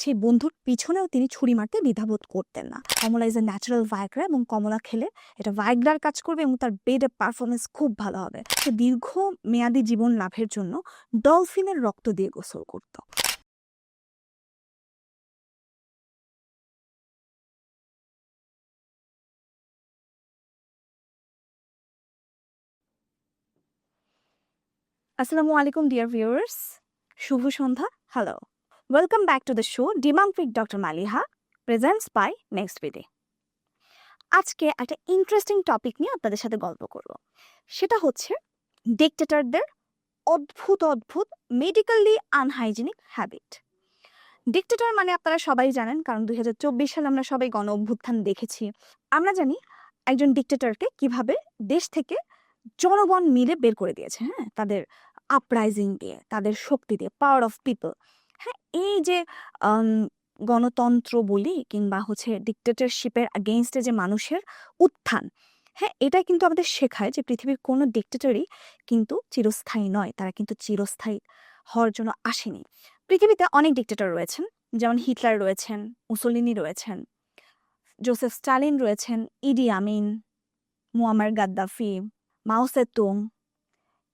সেই বন্ধুর পিছনেও তিনি ছুরি মারতে দ্বিধাবোধ করতেন না। কমলা ইজ এ ন্যাচারাল ভাইগ্রা এবং কমলা খেলে এটা ভাইগ্রার কাজ করবে এবং তার বেডে পারফরমেন্স খুব ভালো হবে। সে দীর্ঘ মেয়াদী জীবন লাভের জন্য ডলফিনের রক্ত দিয়ে গোসল করত। আসসালামু আলাইকুম ডিয়ার ভিউয়ার্স শুভ সন্ধ্যা। Hello welcome back to the show ডিমাং with doctor Maliha presents by next বিডে আজকে একটা ইন্টারেস্টিং টপিক নিয়ে আপনাদের সাথে গল্প করব। সেটা হচ্ছে ডিকটেটরদের অদ্ভুত অদ্ভুত মেডিকেলি আনহাইজেনিক হ্যাবিট ডিকটেটর মানে আপনারা সবাই জানেন, কারণ দুই হাজার চব্বিশ সালে আমরা সবাই গণ অভ্যুত্থান দেখেছি। আমরা জানি একজন ডিকটেটরকে কীভাবে দেশ থেকে জনগণ মিলে বের করে দিয়েছে হ্যাঁ? তাদের আপরাইজিং দিয়ে, তাদের শক্তি দিয়ে পাওয়ার অফ পিপল হ্যাঁ এই যে গণতন্ত্র বলি কিংবা হচ্ছে ডিকটেটরশিপের আগেনস্টে যে মানুষের উত্থান হ্যাঁ এটা কিন্তু আমাদের শেখায় যে পৃথিবীর কোনো ডিকটেটরই কিন্তু চিরস্থায়ী নয়, তারা কিন্তু চিরস্থায়ী হওয়ার জন্য আসেনি। পৃথিবীতে অনেক ডিক্টেটর রয়েছেন, যেমন হিটলার রয়েছেন, মুসোলিনি রয়েছেন, জোসেফ স্টালিন রয়েছেন, Idi Amin, Muammar Gaddafi, Mao Tsetung,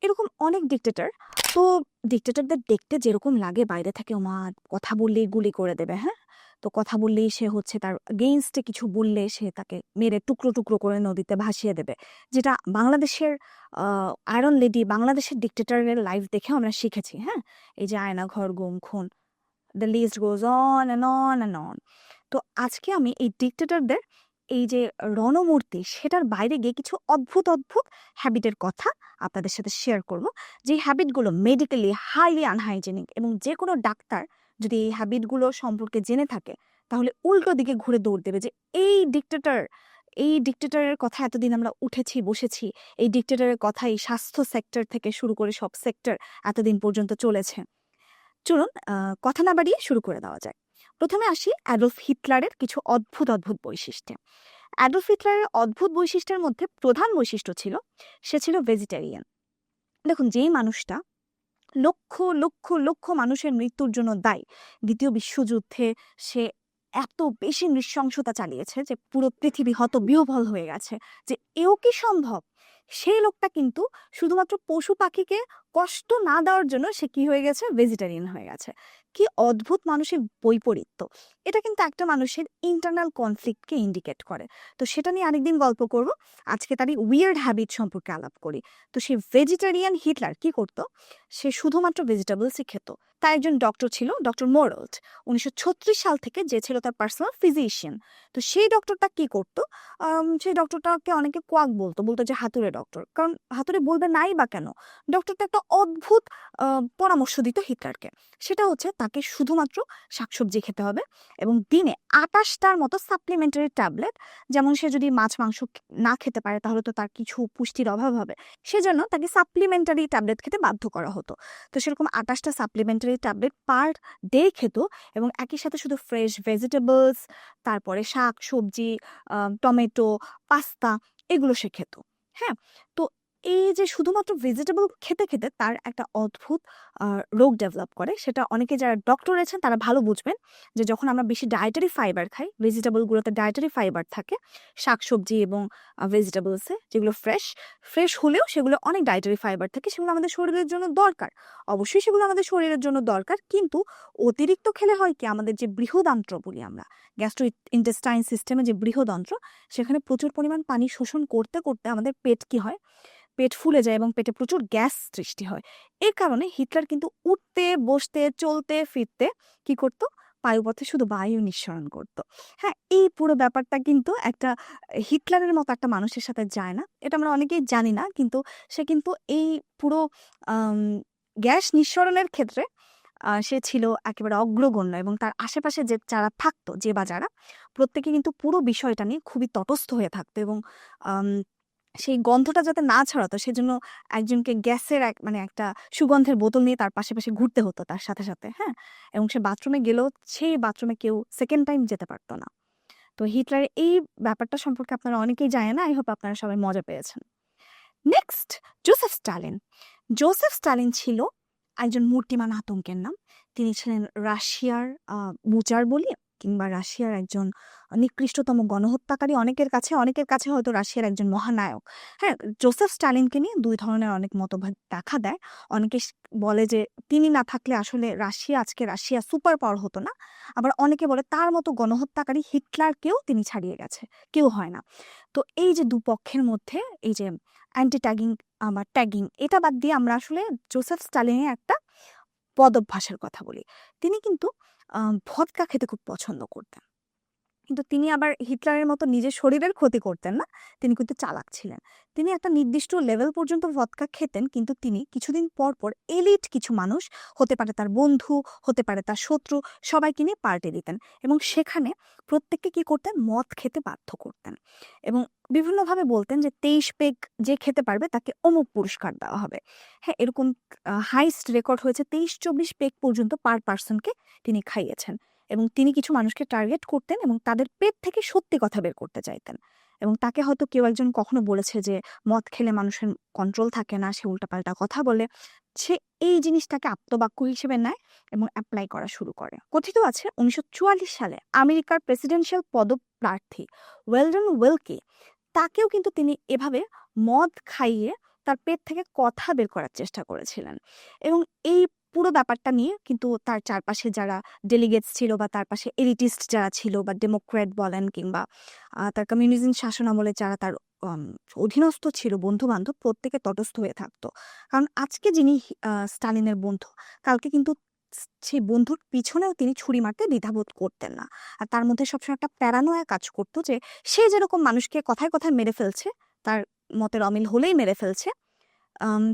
এরকম অনেক ডিকটেটর তো ডিকটেটরদের দেখতে যেরকম লাগে, বাইরে থেকে ওমা কথা বললেই গুলি করে দেবে হ্যাঁ? তো কথা বললেই সে হচ্ছে তার গেইনস্টে কিছু বললে সে তাকে মেরে টুকরো টুকরো করে নদীতে ভাসিয়ে দেবে। যেটা বাংলাদেশের আয়রন লেডি বাংলাদেশের ডিকটেটরের লাইফ দেখেও আমরা শিখেছি হ্যাঁ? এই যে আয়না, ঘর, গুম, খুন the list goes on and on and on তো আজকে আমি এই ডিকটেটরদের এই যে রণমূর্তি, সেটার বাইরে গিয়ে কিছু অদ্ভুত অদ্ভুত হ্যাবিটের কথা আপনাদের সাথে শেয়ার করব। যে হ্যাবিটগুলো মেডিকেলি হাইলি আনহাইজেনিক এবং যে কোনো ডাক্তার যদি এই হ্যাবিটগুলো সম্পর্কে জেনে থাকে, তাহলে উল্টো দিকে ঘুরে দৌড় দেবে যে, এই ডিকটেটর এই ডিকটেটরের কথা এতদিন আমরা উঠেছি, বসেছি, এই ডিকটেটরের কথা এই স্বাস্থ্য সেক্টর থেকে শুরু করে সব সেক্টর এতদিন পর্যন্ত চলেছে। চলুন কথা না বাড়িয়ে শুরু করে দেওয়া যায় প্রথমে আসি অ্যাডলফ হিটলারের কিছু অদ্ভুত অদ্ভুত বৈশিষ্ট্যে। অ্যাডলফ হিটলারের অদ্ভুত বৈশিষ্ট্যের মধ্যে প্রধান বৈশিষ্ট্য ছিল, সে ছিল ভেজিটেরিয়ান দেখুন, যেই মানুষটা লক্ষ লক্ষ লক্ষ মানুষের মৃত্যুর জন্য দায়ী, দ্বিতীয় বিশ্বযুদ্ধে সে এত বেশি নৃশংসতা চালিয়েছে যে পুরো পৃথিবী হত বিহ্বল হয়ে গেছে যে এও কি সম্ভব? সেই লোকটা কিন্তু শুধুমাত্র পশু পাখিকে কষ্ট না দেওয়ার জন্য সে কি হয়ে গেছে? ভেজিটেরিয়ান হয়ে গেছে। কি অদ্ভুত মানুষের বৈপরীত্য। এটা কিন্তু একটা মানুষের ইন্টারনাল কনফ্লিক্টকে ইন্ডিকেট করে। তো সেটা নিয়ে আরেকদিন গল্প করব। আজকে তারই উইয়ার্ড হ্যাবিট সম্পর্কে আলাপ করি। তো সেই ভেজিটেরিয়ান হিটলার কি করত? সে শুধুমাত্র ভেজিটেবলসই খেত। তার একজন ডক্টর ছিল ডক্টর মোরল্ট উনিশশো সাল থেকে যে ছিল তার পার্সোনাল ফিজিশিয়ান তো সেই ডক্টরটা কি করত? সেই ডক্টরটাকে অনেকে কোয়াক বলতো বলতো যে হাতুড়ে ডক্টর কারণ হাতুড়ে বলবে নাই বা কেন? ডক্টরটা একটা অদ্ভুত পরামর্শ দিত হিটলারকে সেটা হচ্ছে তাকে শুধুমাত্র শাকসবজি খেতে হবে। এবং দিনে আটাশটার মতো সাপ্লিমেন্টারি ট্যাবলেট যেমন সে যদি মাছ, মাংস না খেতে পারে, তাহলে তো তার কিছু পুষ্টির অভাব হবে। সেজন্য তাকে সাপ্লিমেন্টারি ট্যাবলেট খেতে বাধ্য করা হতো। তো সেরকম আটাশটা সাপ্লিমেন্টারি ট্যাবলেট পার ডে খেত এবং একই সাথে শুধু ফ্রেশ ভেজিটেবলস তারপরে শাক, সবজি টমেটো, পাস্তা, এগুলো সে খেত। হ্যাঁ? তো এই যে শুধুমাত্র ভেজিটেবল খেতে খেতে তার একটা অদ্ভুত রোগ ডেভেলপ করে। সেটা অনেকে যারা ডক্টর আছেন তারা ভালো বুঝবেন যে যখন আমরা বেশি ডায়েটারি ফাইবার খাই ভেজিটেবলগুলোতে ডায়েটারি ফাইবার থাকে, শাকসবজি এবং ভেজিটেবলসে যেগুলো ফ্রেশ ফ্রেশ হলেও সেগুলো অনেক ডায়েটারি ফাইবার থাকে, সেগুলো আমাদের শরীরের জন্য দরকার। অবশ্যই সেগুলো আমাদের শরীরের জন্য দরকার, কিন্তু অতিরিক্ত খেলে হয় কি? আমাদের যে বৃহদান্ত্র বলি আমরা গ্যাস্ট্রো ইন্টেস্টাইন সিস্টেমে যে বৃহদন্ত্র, সেখানে প্রচুর পরিমাণ পানি শোষণ করতে করতে আমাদের পেট কি হয়? পেট ফুলে যায় এবং পেটে প্রচুর গ্যাস সৃষ্টি হয়। এর কারণে হিটলার কিন্তু উঠতে, বসতে, চলতে, ফিরতে কি করতো? বায়ুপথে শুধু বায়ু নিঃসরণ করত। হ্যাঁ এই পুরো ব্যাপারটা কিন্তু একটা হিটলারের মতো একটা মানুষের সাথে যায় না। এটা আমরা অনেকেই জানি না, কিন্তু সে কিন্তু এই পুরো গ্যাস নিঃসরণের ক্ষেত্রে সে ছিল একেবারে অগ্রগণ্য এবং তার আশেপাশে যে যারা থাকতো, যে বা যারা, প্রত্যেকে কিন্তু পুরো বিষয়টা নিয়ে খুবই তটস্থ হয়ে থাকতো এবং সেই গন্ধটা যাতে না ছড়াতো, সেজন্য একজনকে গ্যাসের এক মানে একটা সুগন্ধের বোতল নিয়ে তার পাশে পাশে ঘুরতে হতো তার সাথে সাথে হ্যাঁ? এবং সে বাথরুমে গেলেও সেই বাথরুমে কেউ সেকেন্ড টাইম যেতে পারতো না। তো হিটলারের এই ব্যাপারটা সম্পর্কে আপনারা অনেকেই জানেন না, আই হোপ আপনারা সবাই মজা পেয়েছেন। Next, Joseph Stalin Joseph Stalin ছিল একজন মূর্তিমান আতঙ্কের নাম। তিনি ছিলেন রাশিয়ার মুচার বলি কিংবা রাশিয়ার একজন নিকৃষ্টতম গণহত্যাকারী, অনেকের কাছে অনেকের কাছে হয়তো রাশিয়ার একজন মহানায়ক। হ্যাঁ জোসেফ স্টালিনকে নিয়ে দুই ধরনের অনেক মতভেদ দেখা দেয়। অনেকে বলে যে তিনি না থাকলে আসলে রাশিয়া, আজকে রাশিয়া সুপার পাওয়ার হতো না। আবার অনেকে বলে তার মতো গণহত্যাকারী হিটলারকেও তিনি ছাড়িয়ে গেছে, কেউ হয় না। তো এই যে দুপক্ষের মধ্যে এই যে অ্যান্টি ট্যাগিং আমার ট্যাগিং, এটা বাদ দিয়ে আমরা আসলে জোসেফ স্টালিনের একটা পদভ্যাসের কথা বলি। তিনি কিন্তু ভদকা খেতে খুব পছন্দ করতেন কিন্তু তিনি আবার হিটলারের মতো নিজের শরীরের ক্ষতি করতেন না। তিনি কিন্তু চালাক ছিলেন। তিনি একটা নির্দিষ্ট লেভেল পর্যন্ত ভদকা খেতেন, কিন্তু তিনি কিছুদিন পর পর এলিট কিছু মানুষ, হতে পারে তার বন্ধু, হতে পারে তার শত্রু, সবাইকে নিয়ে পার্টি দিতেন এবং সেখানে প্রত্যেককে কি করতেন? মদ খেতে বাধ্য করতেন এবং বিভিন্নভাবে বলতেন যে তেইশ পেগ যে খেতে পারবে তাকে অমুক পুরস্কার দেওয়া হবে। হ্যাঁ এরকম হাইস্ট রেকর্ড হয়েছে তেইশ চব্বিশ পেগ পর্যন্ত পার পার্সনকে তিনি খাইয়েছেন। এবং তিনি কিছু মানুষকে টার্গেট করতেন এবং তাদের পেট থেকে সত্যি কথা বের করতে চাইতেন। এবং তাকে হয়তো কেউ একজন কখনো বলেছে যে, মদ খেলে মানুষের কন্ট্রোল থাকে না, সে উল্টাপাল্টা কথা বলে। সে এই জিনিসটাকে আত্মবাক্য হিসেবে নেয় এবং অ্যাপ্লাই করা শুরু করে। কথিত আছে, উনিশশো চুয়াল্লিশ সালে আমেরিকার প্রেসিডেন্সিয়াল পদপ্রার্থী ওয়েলডন ওয়েলকে তাকেও কিন্তু তিনি এভাবে মদ খাইয়ে তার পেট থেকে কথা বের করার চেষ্টা করেছিলেন। এবং এই পুরো ব্যাপারটা নিয়ে কিন্তু তার চারপাশে যারা ডেলিগেটস ছিল বা তার পাশে এলিটিস্ট যারা ছিল বা ডেমোক্র্যাট বলেন কিংবা তার কমিউনিজম শাসন আমলে যারা তার অধীনস্থ ছিল বন্ধু বান্ধব প্রত্যেকে তটস্থ হয়ে থাকতো। কারণ আজকে যিনি স্টালিনের বন্ধু, কালকে কিন্তু সেই বন্ধুর পিছনেও তিনি ছুরি মারতে দ্বিধাবোধ করতেন না। আর তার মধ্যে সবসময় একটা প্যারানোয়া কাজ করতো যে, সে যেরকম মানুষকে কথায় কথায় মেরে ফেলছে, তার মতের অমিল হলেই মেরে ফেলছে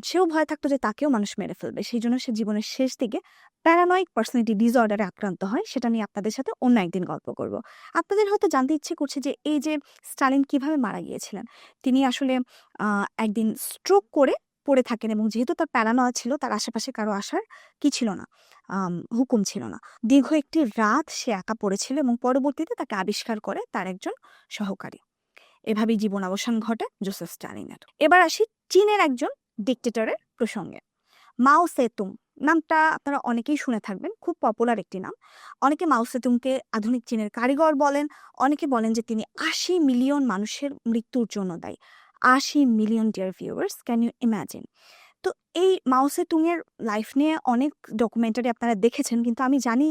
সেও ভয় থাকতো যে তাকেও মানুষ মেরে ফেলবে। সেই জন্য সে জীবনের শেষ দিকে প্যারানয়েড পার্সোনালিটি ডিসঅর্ডারে আক্রান্ত হয়। সেটা নিয়ে আপনাদের সাথে অন্য একদিন গল্প করব। আপনাদের হয়তো জানতে ইচ্ছে করছে যে এই যে স্টালিন কীভাবে মারা গিয়েছিলেন? তিনি আসলে একদিন স্ট্রোক করে পড়ে থাকেন এবং যেহেতু তার প্যারানয়া ছিল, তার আশেপাশে কারও আসার কি ছিল না হুকুম ছিল না। দীর্ঘ একটি রাত সে একা পড়েছিল এবং পরবর্তীতে তাকে আবিষ্কার করে তার একজন সহকারী। এভাবেই জীবন অবসান ঘটে জোসেফ স্টালিনের এবার আসি চীনের একজন ডিকটেটরের প্রসঙ্গে। মাও সেতুং নামটা আপনারা অনেকেই শুনে থাকবেন, খুব পপুলার একটি নাম। অনেকে মাও সেতুংকে আধুনিক চীনের কারিগর বলেন, অনেকে বলেন যে তিনি আশি মিলিয়ন মানুষের মৃত্যুর জন্য দায়ী। আশি million dear viewers can you imagine তো এই মাও সেতুংয়ের লাইফ নিয়ে অনেক ডকুমেন্টারি আপনারা দেখেছেন, কিন্তু আমি জানি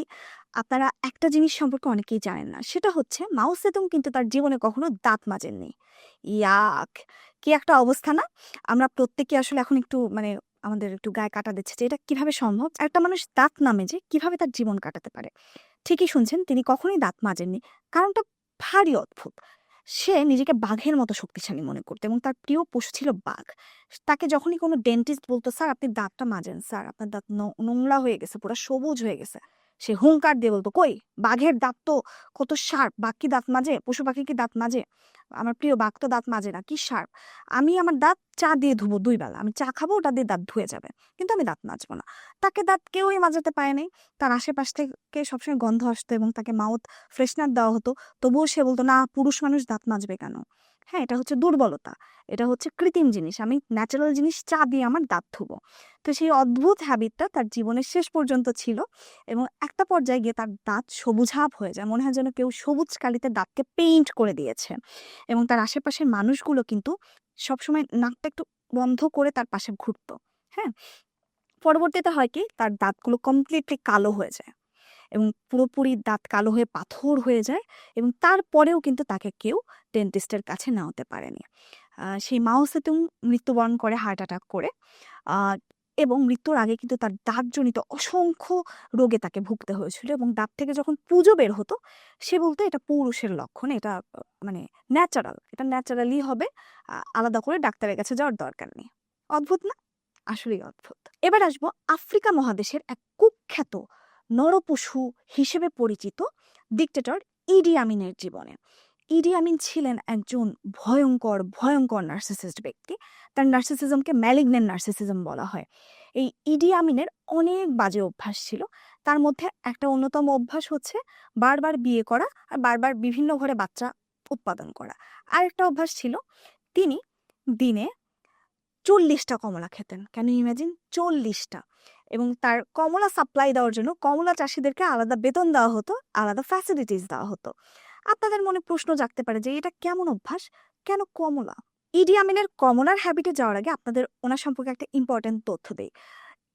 আপনারা একটা জিনিস সম্পর্কে অনেকেই জানেন না। সেটা হচ্ছে মাও সেতুং কিন্তু তার জীবনে কখনো দাঁত মাজেননি। ইয়াক, কি একটা অবস্থা না? আমরা প্রত্যেকে আসলে এখন একটু মানে আমাদের একটু গায়ে কাটা দিচ্ছে যে এটা কীভাবে সম্ভব? একটা মানুষ দাঁত নামে যে কীভাবে তার জীবন কাটাতে পারে? ঠিকই শুনছেন, তিনি কখনোই দাঁত মাজেননি। কারণটা ভারী অদ্ভুত। সে নিজেকে বাঘের মতো শক্তিশালী মনে করতো এবং তার প্রিয় পশু ছিল বাঘ। তাকে যখনই কোনো ডেন্টিস্ট বলতো, স্যার, আপনি দাঁতটা মাজেন, স্যার, আপনার দাঁত নোংরা হয়ে গেছে, পুরো সবুজ হয়ে গেছে। সে হুঙ্কার দিয়ে বলতো, কই, বাঘের দাঁত তো কত শার্প বাঘ কি দাঁত মাজে? পশু পাখি কি দাঁত মাজে? আমার প্রিয় বাঘ তো দাঁত মাজে না, কি শার্প আমি আমার দাঁত চা দিয়ে ধুবো দুই বেলা, আমি চা খাব, ওটা দিয়ে দাঁত ধুয়ে যাবে, কিন্তু আমি দাঁত মাজবো না। তাকে দাঁত কেউই মাজাতে পারেনি তার আশেপাশ থেকে সবসময় গন্ধ আসতো এবং তাকে মাউথ ফ্রেশনার দেওয়া হতো। তবুও সে বলতো, না, পুরুষ মানুষ দাঁত মাজবে কেন? হ্যাঁ এটা হচ্ছে দুর্বলতা। এটা হচ্ছে কৃত্রিম জিনিস। আমি ন্যাচারাল জিনিস চা দিয়ে আমার দাঁত ধুবো। তো সেই অদ্ভুত হ্যাবিটটা তার জীবনের শেষ পর্যন্ত ছিল এবং একটা পর্যায়ে গিয়ে তার দাঁত সবুজাভ হয়ে যায়। মনে হয় যেন কেউ সবুজ কালিতে দাঁতকে পেইন্ট করে দিয়েছে এবং তার আশেপাশের মানুষগুলো কিন্তু সবসময় নাকটা একটু বন্ধ করে তার পাশে ঘুরতো। হ্যাঁ? পরবর্তীতে হয় কি? তার দাঁতগুলো কমপ্লিটলি কালো হয়ে যায়। এবং পুরোপুরি দাঁত কালো হয়ে পাথর হয়ে যায় এবং তারপরেও কিন্তু তাকে কেউ ডেন্টিস্টের কাছে নেওয়াতে পারেনি। সেই মাও সেতুং মৃত্যুবরণ করে হার্ট অ্যাটাক করে। এবং মৃত্যুর আগে কিন্তু তার দাঁতজনিত অসংখ্য রোগে তাকে ভুগতে হয়েছিল এবং দাঁত থেকে যখন পুজো বের হতো, সে বলতো এটা পুরুষের লক্ষণ, এটা মানে ন্যাচারাল এটা ন্যাচারালি হবে আলাদা করে ডাক্তারের কাছে যাওয়ার দরকার নেই। অদ্ভুত না? আসলেই অদ্ভুত। এবার আসব আফ্রিকা মহাদেশের এক কুখ্যাত নরপশু হিসেবে পরিচিত ডিক্টেটর ইডি আমিনের জীবনে। ইডি আমিন ছিলেন একজন ভয়ঙ্কর ভয়ঙ্কর নার্সিসিস্ট ব্যক্তি। তার নার্সিসিজমকে ম্যালিগনেন্ট নার্সিসিজম বলা হয়। এই ইডি আমিনের অনেক বাজে অভ্যাস ছিল। তার মধ্যে একটা অন্যতম অভ্যাস হচ্ছে বারবার বিয়ে করা আর বারবার বিভিন্ন ঘরে বাচ্চা উৎপাদন করা। আর একটা অভ্যাস ছিল, তিনি দিনে চল্লিশটা কমলা খেতেন। ক্যান ইমাজিন চল্লিশটা। এবং তার কমলা সাপ্লাই দেওয়ার জন্য কমলা চাষিদেরকে আলাদা বেতন দেওয়া হতো, আলাদা ফ্যাসিলিটিস দেওয়া হতো। আপনাদের মনে প্রশ্ন জাগতে পারে যে এটা কেমন অভ্যাস? কেন কমলা? ইডি আমিনের কমলার হ্যাবিটে যাওয়ার আগে আপনাদের ওনার সম্পর্কে একটা ইম্পর্টেন্ট তথ্য দেই।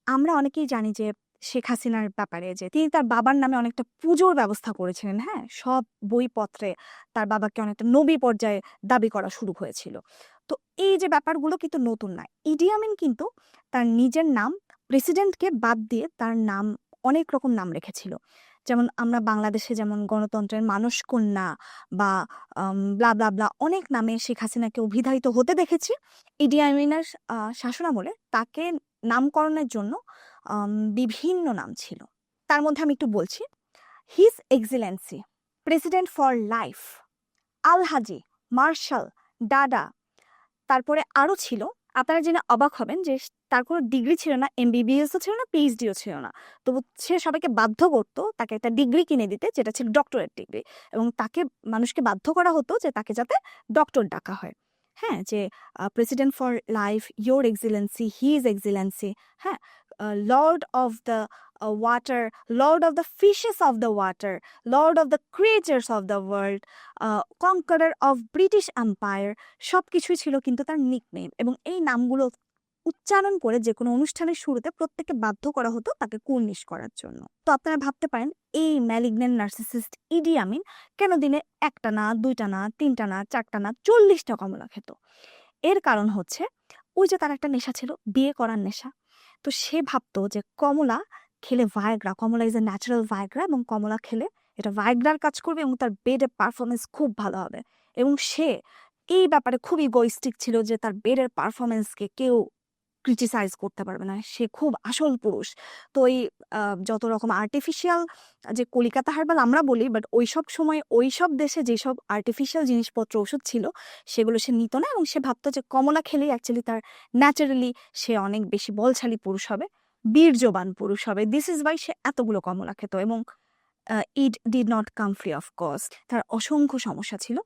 আমরা অনেকেই জানি যে শেখ হাসিনার ব্যাপারে যে তিনি তার বাবার নামে অনেকটা পুজোর ব্যবস্থা করেছিলেন হ্যাঁ? সব বইপত্রে তার বাবাকে অনেকটা নবী পর্যায়ে দাবি করা শুরু হয়েছিল। তো এই যে ব্যাপারগুলো কিন্তু নতুন নয় ইডি আমিন কিন্তু তার নিজের নাম প্রেসিডেন্টকে বাদ দিয়ে তার নাম, অনেক রকম নাম রেখেছিল। যেমন আমরা বাংলাদেশে যেমন গণতন্ত্রের মানস কন্যা বা ব্লা ব্লা ব্লা অনেক নামে শেখ হাসিনাকে অভিধায়িত হতে দেখেছি। ইডি আমিনের শাসনামলে তাকে নামকরণের জন্য বিভিন্ন নাম ছিল। তার মধ্যে আমি একটু বলছি। His excellency president for life Alhaji, Marshal Dada তারপরে আরও ছিল আপনারা জেনে অবাক হবেন যে তার কোনো ডিগ্রি ছিল না এমবিবিএসও ছিল না পিএইচডিও ছিল না। তবু সে সবাইকে বাধ্য করতো তাকে একটা ডিগ্রি কিনে দিতে, যেটা ছিল ডক্টরেট ডিগ্রি এবং তাকে মানুষকে বাধ্য করা হতো যে তাকে যাতে ডক্টর ডাকা হয়। হ্যাঁ যে president for life your excellency he is excellency হ্যাঁ lord of the water lord of the fishes of the water lord of the creatures of the world conqueror of British empire সব কিছুই ছিল কিন্তু তার নিকনেম এবং এই নামগুলো উচ্চারণ করে যে কোনো অনুষ্ঠানের শুরুতে প্রত্যেককে বাধ্য করা হতো তাকে কুর্নিশ করার জন্য। তো আপনারা ভাবতে পারেন, এই ম্যালিগনেন্ট নার্সিসিস্ট ইডি আমিন কেন দিনে একটা না, দুইটা না, তিনটা না, চারটা না, চল্লিশটা কমলা খেত? এর কারণ হচ্ছে, ওই যে তার একটা নেশা ছিল, বিয়ে করার নেশা। তো সে ভাবতো যে কমলা খেলে ভায়গ্রা কমলা ইজ এ ন্যাচারাল ভায়গ্রা এবং কমলা খেলে এটা ভায়গ্রার কাজ করবে এবং তার বেডের পারফরমেন্স খুব ভালো হবে। এবং সে এই ব্যাপারে খুবই ইগোইস্টিক ছিল যে তার বেডের পারফরমেন্সকে কেউ ক্রিটিসাইজ করতে পারবে না। সে খুব আসল পুরুষ। তো এই যত রকম আর্টিফিশিয়াল যে কলিকাতা হারবাল আমরা বলি বাট ওই সব সময় ওই সব দেশে যেসব আর্টিফিশিয়াল জিনিসপত্র ওষুধ ছিল, সেগুলো সে নিত না এবং সে ভাবতো যে কমলা খেলেই অ্যাকচুয়ালি তার ন্যাচারালি সে অনেক বেশি বলশালী পুরুষ হবে। বীর্যবান পুরুষ হবে। দিস ইজ ওয়াই সে এতগুলো কমলা খেত এবং it did not come free of cost তার অসংখ্য সমস্যা ছিল।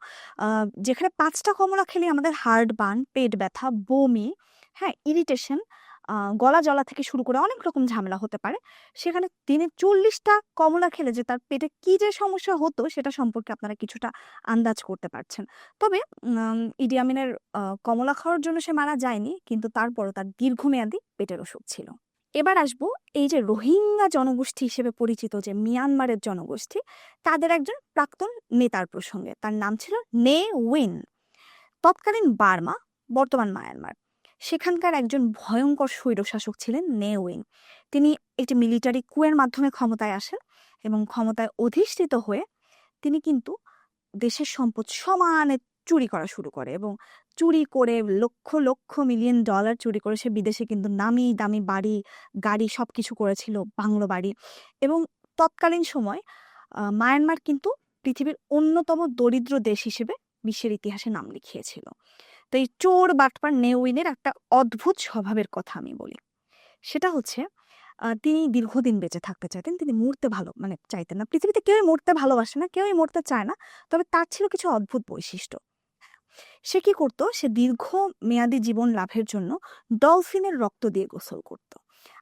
যেখানে পাঁচটা কমলা খেলে আমাদের হার্ট বার্ন পেট ব্যথা বমি হ্যাঁ ইরিটেশন গলা জলা থেকে শুরু করে অনেক রকম ঝামেলা হতে পারে। সেখানে দিনে চল্লিশটা কমলা খেলে যে তার পেটে কি যে সমস্যা হতো সেটা সম্পর্কে আপনারা কিছুটা আন্দাজ করতে পারছেন। তবে উম, ইডি আমিনের আহ, কমলা খাওয়ার জন্য সে মারা যায়নি কিন্তু তারপরও তার দীর্ঘমেয়াদী পেটের অসুখ ছিল। এবার আসব এই যে রোহিঙ্গা জনগোষ্ঠী হিসেবে পরিচিত যে মিয়ানমারের জনগোষ্ঠী, তাদের একজন প্রাক্তন নেতার প্রসঙ্গে। তার নাম ছিল নে উইন, তৎকালীন বার্মা, বর্তমান মায়ানমার। সেখানকার একজন ভয়ঙ্কর স্বৈরশাসক ছিলেন নে উইন। তিনি একটি মিলিটারি কুয়ের মাধ্যমে ক্ষমতায় আসেন এবং ক্ষমতায় অধিষ্ঠিত হয়ে তিনি কিন্তু দেশের সম্পদ সমানে চুরি করা শুরু করে এবং চুরি করে, লক্ষ লক্ষ মিলিয়ন ডলার চুরি করে সে বিদেশে কিন্তু নামি দামি বাড়ি, গাড়ি সব কিছু করেছিল বাংলো বাড়ি। এবং তৎকালীন সময় মায়ানমার কিন্তু পৃথিবীর অন্যতম দরিদ্র দেশ হিসেবে বিশ্বের ইতিহাসে নাম লিখিয়েছিল। তো এই চোর বাটপার নেউইনের একটা অদ্ভুত স্বভাবের কথা আমি বলি। সেটা হচ্ছে তিনি দীর্ঘদিন বেঁচে থাকতে চাইতেন, তিনি মরতে ভালো মানে চাইতেন না। পৃথিবীতে কেউই মরতে ভালোবাসে না, কেউই মরতে চায় না, তবে তার ছিল কিছু অদ্ভুত বৈশিষ্ট্য। সে কি করতো? সে দীর্ঘ মেয়াদী জীবন লাভের জন্য ডলফিনের রক্ত দিয়ে গোসল করত।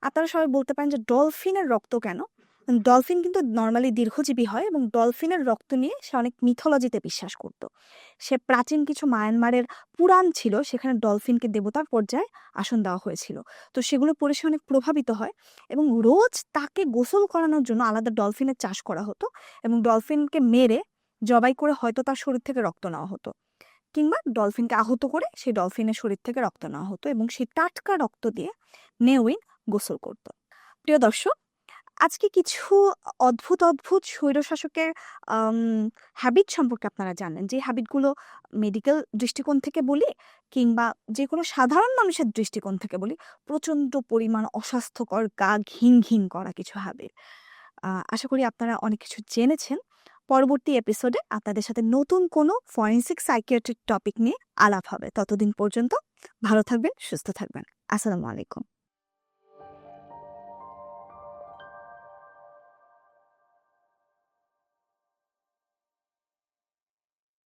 আপনারা সবাই বলতে পারেন যে, ডলফিনের রক্ত কেন? ডলফিন কিন্তু নর্মালি দীর্ঘজীবী হয় এবং ডলফিনের রক্ত নিয়ে সে অনেক মিথোলজিতে বিশ্বাস করত। সে প্রাচীন কিছু মায়ানমারের পুরাণ ছিল, সেখানে ডলফিনকে দেবতার পর্যায়ে আসন দেওয়া হয়েছিল। তো সেগুলো পড়ে সে অনেক প্রভাবিত হয় এবং রোজ তাকে গোসল করানোর জন্য আলাদা ডলফিনের চাষ করা হতো এবং ডলফিনকে মেরে জবাই করে হয়তো তার শরীর থেকে রক্ত নেওয়া হতো। কিংবা ডলফিনকে আহত করে সেই ডলফিনের শরীর থেকে রক্ত নেওয়া হতো এবং সেই টাটকা রক্ত দিয়ে নেউইন গোসল করত। প্রিয় দর্শক, আজকে কিছু অদ্ভুত অদ্ভুত স্বৈরশাসকের হ্যাবিট সম্পর্কে আপনারা জানেন। যে হ্যাবিটগুলো মেডিকেল দৃষ্টিকোণ থেকে বলি কিংবা যে কোনো সাধারণ মানুষের দৃষ্টিকোণ থেকে বলি, প্রচণ্ড পরিমাণ অস্বাস্থ্যকর গা ঘিন ঘিন করা কিছু হ্যাবিট আশা করি আপনারা অনেক কিছু জেনেছেন। পরবর্তী এপিসোডে আপনাদের সাথে নতুন কোনো ফরেন্সিক সাইকিয়াট্রিক টপিক নিয়ে আলাপ হবে। ততদিন পর্যন্ত ভালো থাকবেন, সুস্থ থাকবেন। আসসালামু আলাইকুম।